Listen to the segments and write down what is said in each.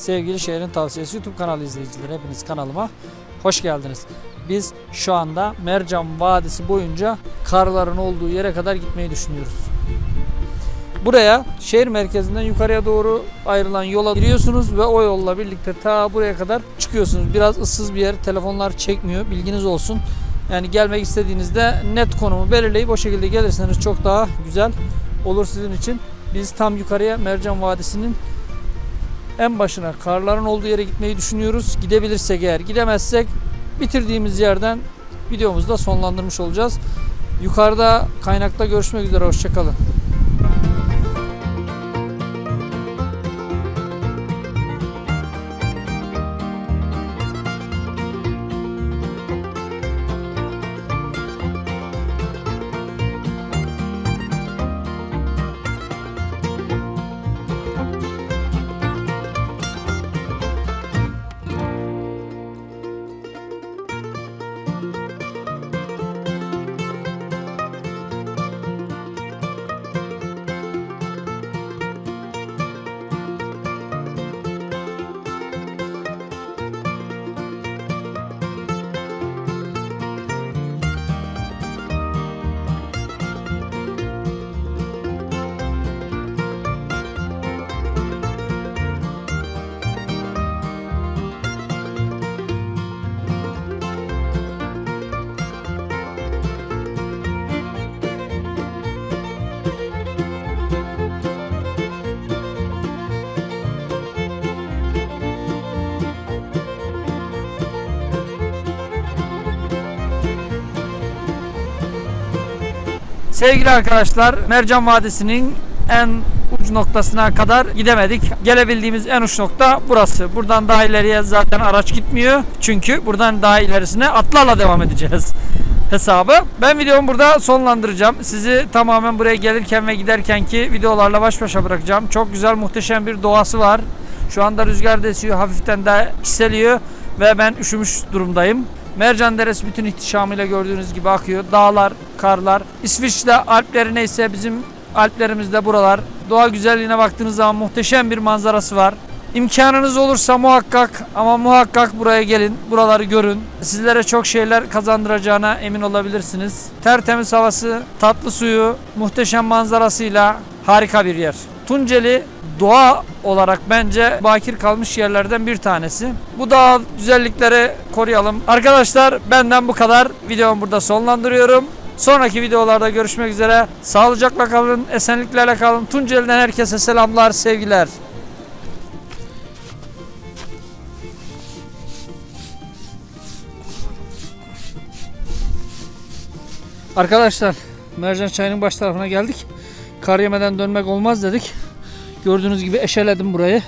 Sevgili Şehrin Tavsiyesi YouTube kanalı izleyicileri hepiniz kanalıma hoş geldiniz. Biz şu anda Mercan Vadisi boyunca karların olduğu yere kadar gitmeyi düşünüyoruz. Buraya şehir merkezinden yukarıya doğru ayrılan yola giriyorsunuz ve o yolla birlikte ta buraya kadar çıkıyorsunuz. Biraz ıssız bir yer, telefonlar çekmiyor. Bilginiz olsun. Yani gelmek istediğinizde net konumu belirleyip o şekilde gelirseniz çok daha güzel olur sizin için. Biz tam yukarıya Mercan Vadisi'nin en başına karların olduğu yere gitmeyi düşünüyoruz. Gidebilirsek eğer gidemezsek bitirdiğimiz yerden videomuzu da sonlandırmış olacağız. Yukarıda kaynakta görüşmek üzere. Hoşçakalın. Sevgili arkadaşlar, Mercan Vadisi'nin en uç noktasına kadar gidemedik. Gelebildiğimiz en uç nokta burası. Buradan daha ileriye zaten araç gitmiyor. Çünkü buradan daha ilerisine atlarla devam edeceğiz hesabı. Ben videomu burada sonlandıracağım. Sizi tamamen buraya gelirken ve giderkenki videolarla baş başa bırakacağım. Çok güzel, muhteşem bir doğası var. Şu anda rüzgar da esiyor, hafiften de çiseliyor ve ben üşümüş durumdayım. Mercan Deresi bütün ihtişamıyla gördüğünüz gibi akıyor. Dağlar, karlar. İsviçre Alpleri neyse bizim Alplerimiz de buralar. Doğa güzelliğine baktığınız zaman muhteşem bir manzarası var. İmkanınız olursa muhakkak ama muhakkak buraya gelin. Buraları görün. Sizlere çok şeyler kazandıracağına emin olabilirsiniz. Tertemiz havası, tatlı suyu, muhteşem manzarasıyla harika bir yer. Tunceli doğa olarak bence bakir kalmış yerlerden bir tanesi. Bu dağ güzellikleri koruyalım. Arkadaşlar benden bu kadar. Videomu burada sonlandırıyorum. Sonraki videolarda görüşmek üzere. Sağlıcakla kalın, esenliklerle kalın. Tunceli'den herkese selamlar, sevgiler. Arkadaşlar Mercan Çayı'nın baş tarafına geldik. Kar yemeden dönmek olmaz dedik. Gördüğünüz gibi eşeledim burayı.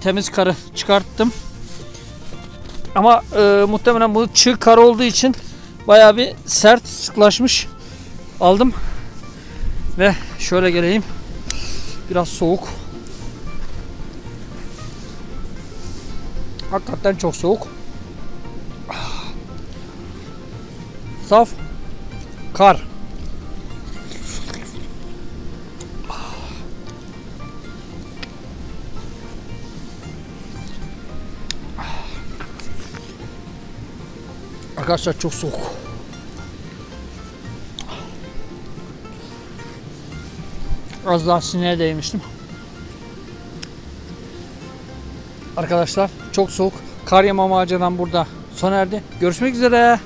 Temiz karı çıkarttım. Ama e, muhtemelen bu çığ kar olduğu için bayağı bir sert sıklaşmış. Aldım. Ve şöyle geleyim. Biraz soğuk. Hakikaten çok soğuk. Saf kar. Arkadaşlar çok soğuk. Az daha sineye değmiştim. Arkadaşlar çok soğuk. Kar yama maceradan burada sona erdi. Görüşmek üzere.